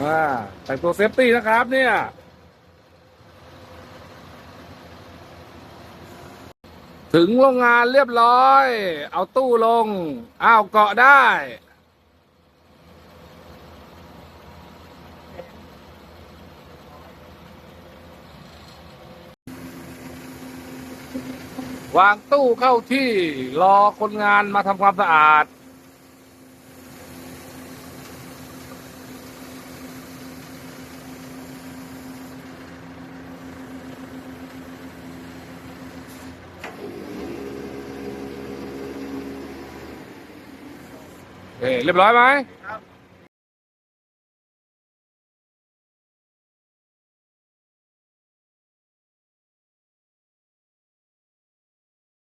อ่าแต่งตัวเซฟตี้นะครับเนี่ยถึงโรงงานเรียบร้อย เอาตู้ลง อ้าวเกาะได้ วางตู้เข้าที่รอคนงานมาทำความสะอาด เรียบร้อยไหมครับ